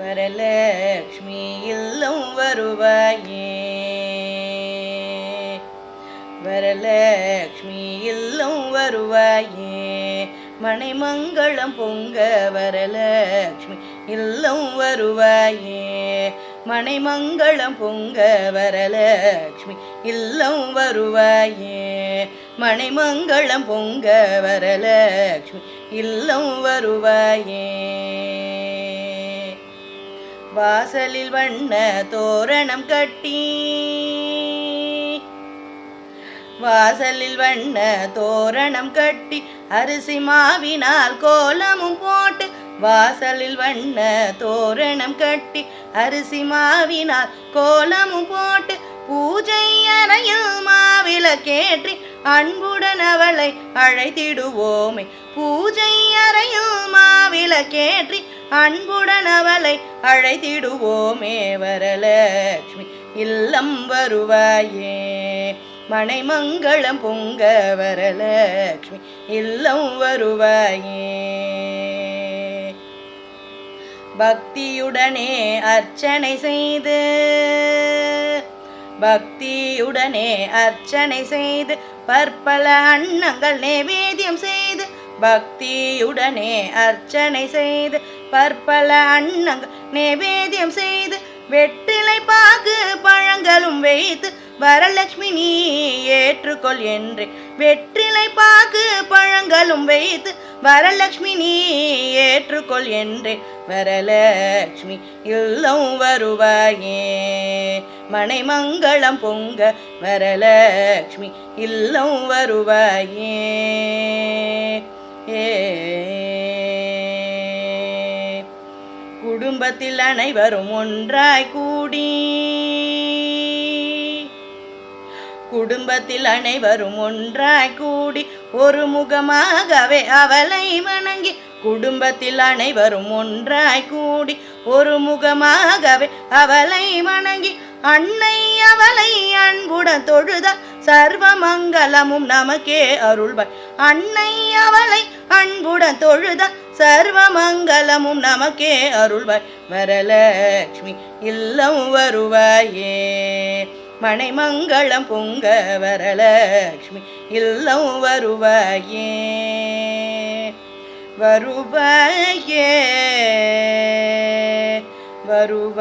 வரலக்ஷ்மி இல்லம் வருவாயே. வரலக்ஷ்மி இல்லம் வருவாயே. மணிமங்களம் பொங்க வரலக்ஷ்மி இல்லம் வருவாயே. மணிமங்களம் பொங்க வரலக்ஷ்மி இல்லம் வருவாயே. மணிமங்களம் பொங்க வரலக்ஷ்மி இல்லம் வருவாயே. வாசலில் வண்ண தோரணம் கட்டி. வாசலில் வண்ண தோரணம் கட்டி அரிசி மாவினால் கோலமும் போட்டு. வாசலில் வண்ண தோரணம் கட்டி அரிசி மாவினால் கோலமும் போட்டு. பூஜை அறையில் மாவில கேற்றி அன்புடன் அவளை அழைத்திடுவோமே. பூஜை அறையில் மாவில கேற்றி அன்புடன் அவளை அழைத்திடுவோமே வரலட்சுமி. இல்லம் வருவாயே. மனைமங்களம் பொங்க வரலட்சுமி. இல்லம் வருவாயே. பக்தியுடனே அர்ச்சனை செய்து பக்தியுடனே அர்ச்சனை செய்து பற்பல அன்னங்கள் நைவேத்தியம் செய்து பக்தியுடனே அர்ச்சனை செய்து பற்பல அன்னங்கள் நைவேத்தியம் செய்து வெற்றிலை பாகு பழங்களும் வைத்து வரலட்சுமி நீ ஏற்றுக்கொள் என்று வெற்றிலை பாகு பழங்களும் வைத்து வரலட்சுமி நீ ஏற்றுக்கொள் என்று வரலட்சுமி இல்லம் வருவாயே. மனைமங்களம் பொங்க வரலட்சுமி இல்லம் வருவாயே. உலகத்தில் அனைவரும் ஒன்றாய் கூடி. குடும்பத்தில் அனைவரும் ஒன்றாய் கூடி ஒரு முகமாகவே அவளை வணங்கி குடும்பத்தில் அனைவரும் ஒன்றாய் கூடி ஒரு முகமாகவே அவளை வணங்கி அன்னை அவளை அன்புடன் தொழுத சர்வ மங்களமும் நமக்கே அருள்வாய். அன்னை அவளை அன்புடன் தொழுத சர்வ மங்களமும் நமக்கே அருள்வாய். வரலட்சுமி இல்லம் வருவாயே. மனைமங்களம் பொங்க வரலட்சுமி இல்லம் வருவாயே. வருவாயே. வருவாயே.